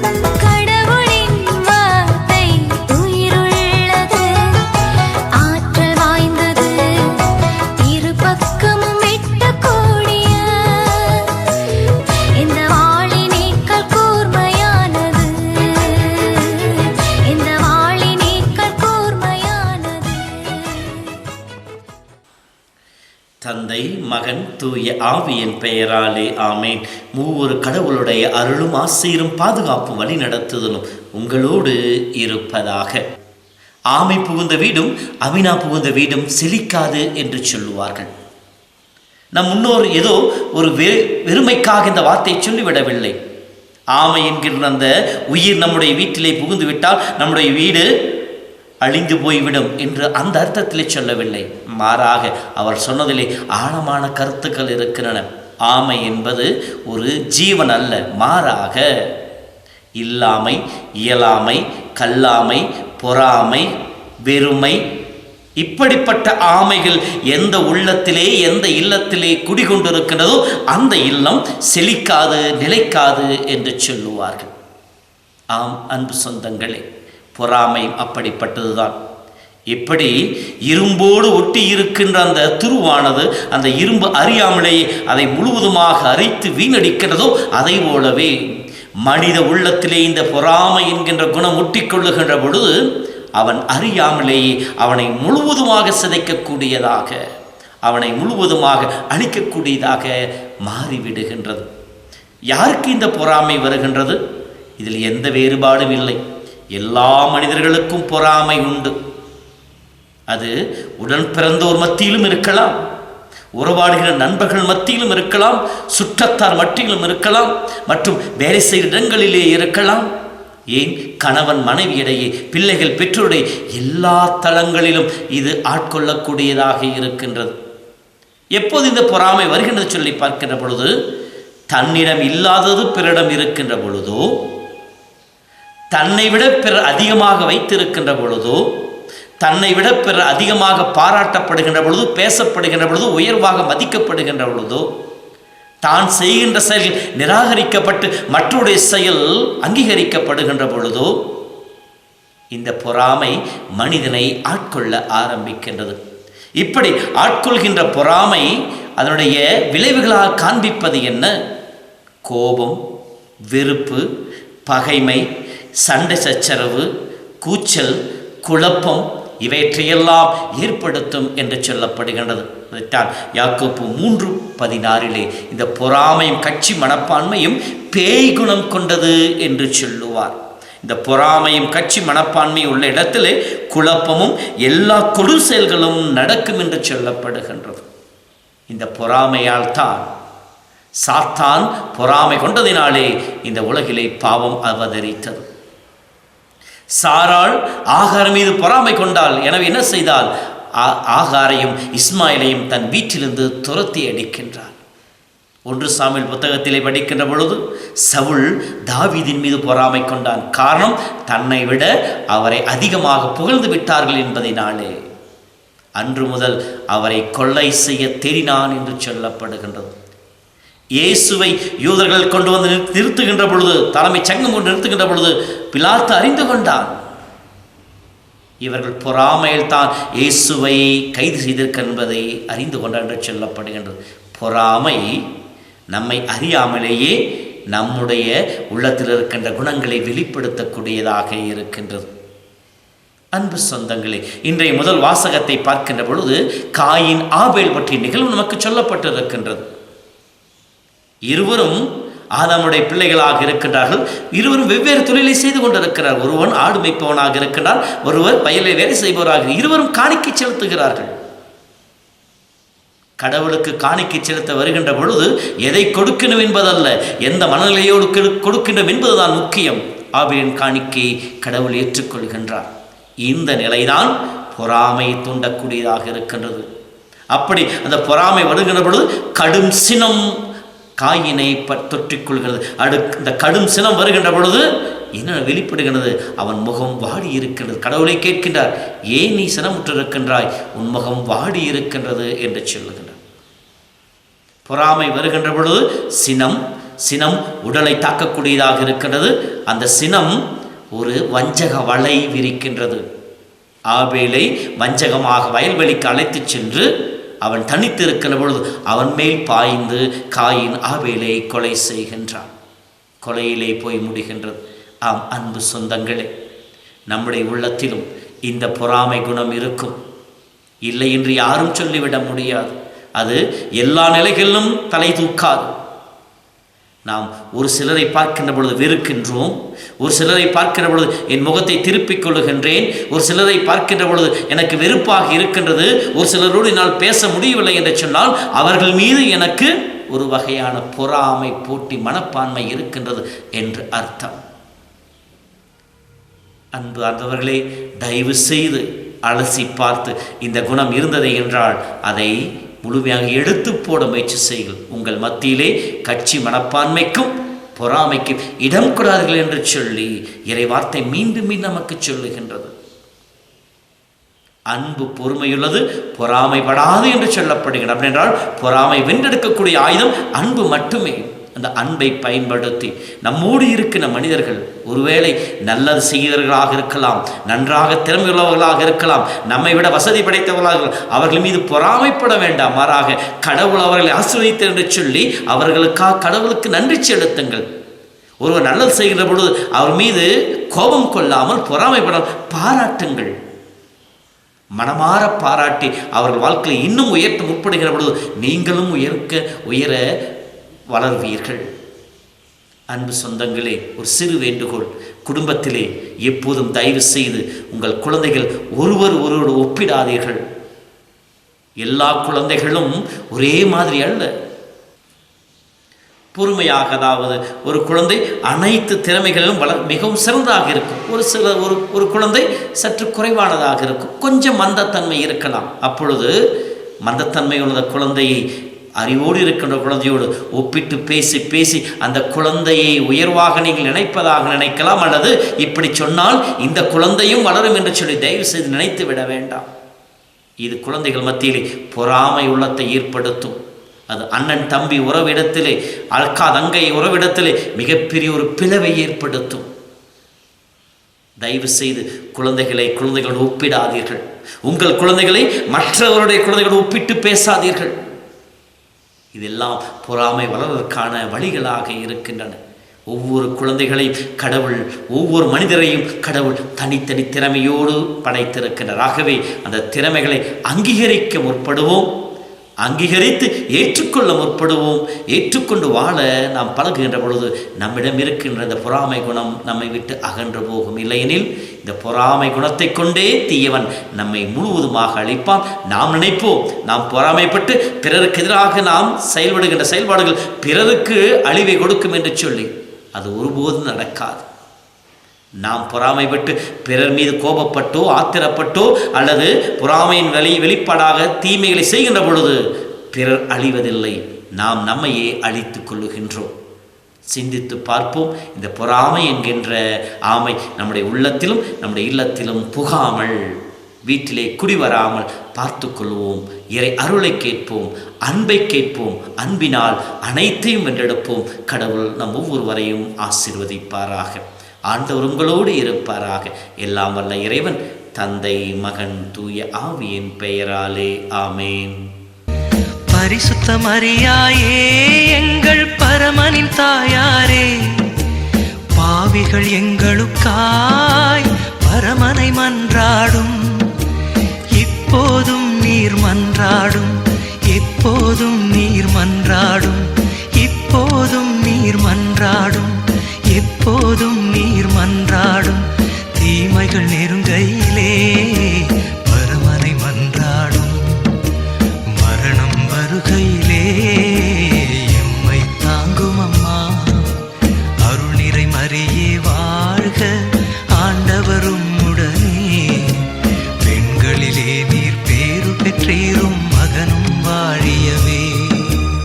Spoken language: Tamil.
Bye. தந்தை மகன் தூய ஆவியின் பெயராலே ஆமேன். மூவொரு கடவுளுடைய அருளும் ஆசீரும் பாதுகாப்பும் வழி நடத்துதலும் உங்களோடு இருப்பதாக. ஆமை புகுந்த வீடும் அமினா புகுந்த வீடும் செழிக்காது என்று சொல்லுவார்கள். நம் முன்னோர் ஏதோ ஒரு வெ வெறுமைக்காக இந்த வார்த்தையை சொல்லிவிடவில்லை. ஆமை என்கிற அந்த உயிர் நம்முடைய வீட்டிலே புகுந்து விட்டால் நம்முடைய வீடு அழிந்து போய்விடும் என்று அந்த அர்த்தத்திலே சொல்லவில்லை. மாறாக அவர் சொன்னதிலே ஆழமான கருத்துக்கள் இருக்கின்றன. ஆமை என்பது ஒரு ஜீவன் அல்ல. மாறாக இல்லாமை இயலாமை கல்லாமை பொறாமை வெறுமை இப்படிப்பட்ட ஆமைகள் எந்த உள்ளத்திலே எந்த இல்லத்திலே குடிகொண்டிருக்கிறதோ அந்த இல்லம் செழிக்காது நிலைக்காது என்று சொல்லுவார்கள். ஆம் அன்பு சொந்தங்களே. பொறாமை அப்படிப்பட்டதுதான். இப்படி இரும்போடு ஒட்டி இருக்கின்ற அந்த துருவானது அந்த இரும்பு அறியாமலேயே அதை முழுவதுமாக அரித்து வீணடிக்கிறதோ அதை போலவே மனித உள்ளத்திலே இந்த பொறாமை என்கின்ற குணம் ஒட்டிக்கொள்ளுகின்ற பொழுது அவன் அறியாமலேயே அவனை முழுவதுமாக சிதைக்கக்கூடியதாக அவனை முழுவதுமாக அழிக்கக்கூடியதாக மாறிவிடுகின்றது. யாருக்கு இந்த பொறாமை வருகின்றது? இதில் எந்த வேறுபாடும் இல்லை. எல்லா மனிதர்களுக்கும் பொறாமை உண்டு. அது உடன் பிறந்தோர் மத்தியிலும் இருக்கலாம். உறவாடுகிற நண்பர்கள் மத்தியிலும் இருக்கலாம். சுற்றத்தார் மத்தியிலும் இருக்கலாம். மற்றும் வேலை செய்கிற இடங்களிலே இருக்கலாம். ஏன்? கணவன் மனைவியிடையே பிள்ளைகள் பெற்றோருடைய எல்லா தளங்களிலும் இது ஆட்கொள்ளக்கூடியதாக இருக்கின்றது. எப்போது இந்த பொறாமை வருகின்றது சொல்லி பார்க்கின்ற பொழுது தன்னிடம் இல்லாதது பிறரிடம் இருக்கின்ற பொழுதோ தன்னை விட பிறர் அதிகமாக வைத்திருக்கின்ற பொழுதோ தன்னை விட பிறர் அதிகமாக பாராட்டப்படுகின்ற பொழுது பேசப்படுகின்ற பொழுது உயர்வாக மதிக்கப்படுகின்ற பொழுதோ தான் செய்கின்ற செயல் நிராகரிக்கப்பட்டு மற்றொருடைய செயல் அங்கீகரிக்கப்படுகின்ற பொழுதோ இந்த பொறாமை மனிதனை ஆட்கொள்ள ஆரம்பிக்கின்றது. இப்படி ஆட்கொள்கின்ற பொறாமை அதனுடைய விளைவுகளாக காண்பிப்பது என்ன? கோபம் வெறுப்பு பகைமை சண்டை சச்சரவு கூச்சல் குழப்பம் இவற்றையெல்லாம் ஏற்படுத்தும் என்று சொல்லப்படுகின்றது. அதைத்தான் யாக்கோப்பு மூன்று பதினாறிலே இந்த பொறாமையும் கட்சி மனப்பான்மையும் பேய் குணம் கொண்டது என்று சொல்லுவார். இந்த பொறாமையும் கட்சி மனப்பான்மை உள்ள இடத்திலே குழப்பமும் எல்லா கொடு செயல்களும் நடக்கும் என்று சொல்லப்படுகின்றது. இந்த பொறாமையால் தான் சாத்தான் பொறாமை கொண்டதினாலே இந்த உலகிலே பாவம் அவதரித்தது. சாராள் ஆகார் மீது பொறாமை கொண்டாள். எனவே என்ன செய்தால் ஆ- ஆகாரையும் இஸ்மாயிலையும் தன் வீட்டிலிருந்து துரத்தி அடிக்கின்றார் ஒன்று சாமியில் புத்தகத்திலே படிக்கின்ற பொழுது சவுல் தாவீதின் மீது பொறாமை கொண்டான். காரணம் தன்னை விட அவரை அதிகமாக புகழ்ந்து விட்டார்கள் என்பதினாலே அன்று முதல் அவரை கொள்ளை செய்ய தெரினான் என்று சொல்லப்படுகின்றது. இயேசுவை யூதர்கள் கொண்டு வந்து நிறுத்துகின்ற பொழுது தலைமை சங்கம் கொண்டு நிறுத்துகின்ற பொழுது பிலாத்து அறிந்து கொண்டான். இவர்கள் பொறாமையில் தான் இயேசுவை கைது செய்திருக்க என்பதை அறிந்து கொண்டார் என்று சொல்லப்படுகின்றது. பொறாமை நம்மை அறியாமலேயே நம்முடைய உள்ளத்தில் இருக்கின்ற குணங்களை வெளிப்படுத்தக்கூடியதாக இருக்கின்றது. அன்பு சொந்தங்களே இன்றைய முதல் வாசகத்தை பார்க்கின்ற பொழுது காயின் ஆபேல் பற்றிய நிகழ்வு நமக்கு சொல்லப்பட்டிருக்கின்றது. இருவரும் ஆதாமுடைய பிள்ளைகளாக இருக்கின்றார்கள். இருவரும் வெவ்வேறு தொழிலை செய்து கொண்டிருக்கிறார். ஒருவன் ஆடு மேய்ப்பவனாக இருக்கின்றார் ஒருவர் வயலை வேலை செய்பவராக இருவரும் காணிக்கை செலுத்துகிறார்கள். கடவுளுக்கு காணிக்கை செலுத்த வருகின்ற பொழுது எதை கொடுக்கணும் என்பதல்ல. எந்த மனநிலையோடு கெடு- கொடுக்கின்றோம் என்பதுதான் முக்கியம். ஆபிலின் காணிக்கை கடவுள் ஏற்றுக்கொள்கின்றார். இந்த நிலைதான் பொறாமை தூண்டக்கூடியதாக இருக்கின்றது. அப்படி அந்த பொறாமை வருகின்ற பொழுது கடும் சினம் காயினை தொற்றிக்கொள்கிறது கொள்கிறது. அடு இந்த கடும் சினம் வருகின்ற பொழுது என்ன வெளிப்படுகின்றது? அவன் முகம் வாடி இருக்கின்றது கடவுளை கேட்கின்றார் ஏன் நீ சினமுற்றிருக்கின்றாய் உன் முகம் வாடி இருக்கின்றது என்று சொல்லுகின்றார். பொறாமை வருகின்ற பொழுது சினம் சினம் உடலை தாக்கக்கூடியதாக இருக்கின்றது. அந்த சினம் ஒரு வஞ்சக வலை விரிக்கின்றது. ஆபேலை வஞ்சகமாக வயல்வெளிக்கு அழைத்துச் சென்று அவன் தனித்திருக்கிற பொழுது அவன் மேல் பாய்ந்து காயின் ஆபேலை கொலை செய்கின்றான். கொலையிலே போய் முடிகின்றது. ஆம் அன்பு சொந்தங்களே நம்முடைய உள்ளத்திலும் இந்த பொறாமை குணம் இருக்கும். இல்லை என்று யாரும் சொல்லிவிட முடியாது. அது எல்லா நிலைகளிலும் தலை தூக்காது. நாம் ஒரு சிலரை பார்க்கின்ற பொழுது வெறுக்கின்றோம். ஒரு சிலரை பார்க்கின்ற பொழுது என் முகத்தை திருப்பிக் கொள்ளுகின்றேன். ஒரு சிலரை பார்க்கின்ற பொழுது எனக்கு வெறுப்பாக இருக்கின்றது. ஒரு சிலரோடு என்னால் பேச முடியவில்லை என்று சொன்னால் அவர்கள் மீது எனக்கு ஒரு வகையான பொறாமை போட்டி மனப்பான்மை இருக்கின்றது என்று அர்த்தம். அன்பு அந்தவர்களே தயவு செய்து அலசி பார்த்து இந்த குணம் இருந்தது என்றால் அதை முழுமையாக எடுத்து போட முயற்சி செய்யுங்கள். உங்கள் மத்தியிலே கட்சி மனப்பான்மைக்கும் பொறாமைக்கும் இடம் கூடாதீர்கள் என்று சொல்லி இறை வார்த்தை மீண்டும் மீண்டும் நமக்கு சொல்லுகின்றது. அன்பு பொறுமையுள்ளது பொறாமைப்படாது என்று சொல்லப்படுகிறது. அப்படின்றால் பொறாமை வென்றெடுக்கக்கூடிய ஆயுதம் அன்பு மட்டுமே. அந்த அன்பை பயன்படுத்தி. நம்மோடு இருக்கிற மனிதர்கள் ஒருவேளை நல்லது செய்கிறவர்களாக இருக்கலாம் நன்றாக திறமையுள்ளவர்களாக இருக்கலாம் நம்மை விட வசதி படைத்தவர்களாக அவர்கள் மீது பொறாமைப்பட வேண்டாம். மாறாக கடவுள் அவர்களை ஆசிர்வதித்து என்று சொல்லி அவர்களுக்காக கடவுளுக்கு நன்றி செலுத்துங்கள். ஒருவர் நல்லது செய்கிற பொழுது அவர் மீது கோபம் கொள்ளாமல் பொறாமைப்படாமல் பாராட்டுங்கள். மனமாற பாராட்டி அவர்கள் வாழ்க்கையில் இன்னும் உயர்த்த முற்படுகிற பொழுது நீங்களும் உயர்க்க உயர வளர்வீர்கள். அன்பு சொந்தங்களே ஒரு சிறு வேண்டுகோள். குடும்பத்திலே எப்போதும் தயவு செய்து உங்கள் குழந்தைகள் ஒருவர் ஒருவரோடு ஒப்பிடாதீர்கள். எல்லா குழந்தைகளும் ஒரே மாதிரி அல்ல. பொறுமையாக அதாவது ஒரு குழந்தை அனைத்து திறமைகளிலும் வள மிகவும் சிறந்ததாக இருக்கும். ஒரு சில ஒரு ஒரு குழந்தை சற்று குறைவானதாக இருக்கும். கொஞ்சம் மந்தத்தன்மை இருக்கலாம். அப்பொழுது மந்தத்தன்மை உள்ள குழந்தையை அறிவோடு இருக்கின்ற குழந்தையோடு ஒப்பிட்டு பேசி பேசி அந்த குழந்தையை உயர்வாக நீங்கள் நினைப்பதாக நினைக்கலாம் அல்லது இப்படி சொன்னால் இந்த குழந்தையும் வளரும் என்று சொல்லி தயவு செய்து நினைத்து விட வேண்டாம். இது குழந்தைகள் மத்தியிலே பொறாமை உள்ளத்தை ஏற்படுத்தும். அது அண்ணன் தம்பி உறவிடத்திலே அல்கா தங்கை உறவிடத்திலே மிகப்பெரிய ஒரு பிளவை ஏற்படுத்தும். தயவு செய்து குழந்தைகளை குழந்தைகளோடு ஒப்பிடாதீர்கள். உங்கள் குழந்தைகளை மற்றவருடைய குழந்தைகளோடு ஒப்பிட்டு பேசாதீர்கள். இதெல்லாம் பொறாமை வளர்வதற்கான வழிகளாக இருக்கின்றன. ஒவ்வொரு குழந்தைகளையும் கடவுள் ஒவ்வொரு மனிதரையும் கடவுள் தனித்தனி திறமையோடு படைத்திருக்கின்றார். ஆகவே அந்த திறமைகளை அங்கீகரிக்க முற்படுவோம். அங்கீகரித்து ஏற்றுக்கொள்ள முற்படுவோம். ஏற்றுக்கொண்டு வாழ நாம் பழகுகின்ற பொழுது நம்மிடம் இருக்கின்ற இந்த பொறாமை குணம் நம்மை விட்டு அகன்று போகும். இல்லையெனில் இந்த பொறாமை குணத்தை கொண்டே தீயவன் நம்மை முழுவதுமாக அழிப்பான். நாம் நினைப்போம் நாம் பொறாமைப்பட்டு பிறருக்கு எதிராக நாம் செயல்படுகின்ற செயல்பாடுகள் பிறருக்கு அழிவை கொடுக்கும் என்று சொல்லி அது ஒருபோதும் நடக்காது. நாம் பொறாமைப்பட்டு பிறர் மீது கோபப்பட்டோ ஆத்திரப்பட்டோ அல்லது பொறாமையின் வெளி வெளிப்பாடாக தீமைகளை செய்கின்ற பொழுது பிறர் அழிவதில்லை. நாம் நம்மையே அழித்துக் கொள்ளுகின்றோம். சிந்தித்து பார்ப்போம். இந்த பொறாமை என்கின்ற ஆமை நம்முடைய உள்ளத்திலும் நம்முடைய இல்லத்திலும் புகாமல் வீட்டிலே குடிவராமல் பார்த்து கொள்வோம். இறை அருளை கேட்போம். அன்பை கேட்போம். அன்பினால் அனைத்தையும் வென்றெடுப்போம். கடவுள் நம் ஒவ்வொருவரையும் ஆசிர்வதிப்பாராக. ஆண்டவர் உங்களோடு இருப்பாராக. எல்லாம் வல்ல இறைவன் தந்தை மகன் தூய ஆவியின் பெயராலே ஆமேன். பரிசுத்த மரியாயே எங்கள் பரமனின் தாயாரே. பாவிகள் எங்களுக்காய் பரமனை மன்றாடும். இப்போதும் நீர் மன்றாடும் எப்போதும் நீர் மன்றாடும் இப்போதும் நீர் மன்றாடும். எப்போதும் நீர் மன்றாடும் தீமைகள் நெருங்கையிலே.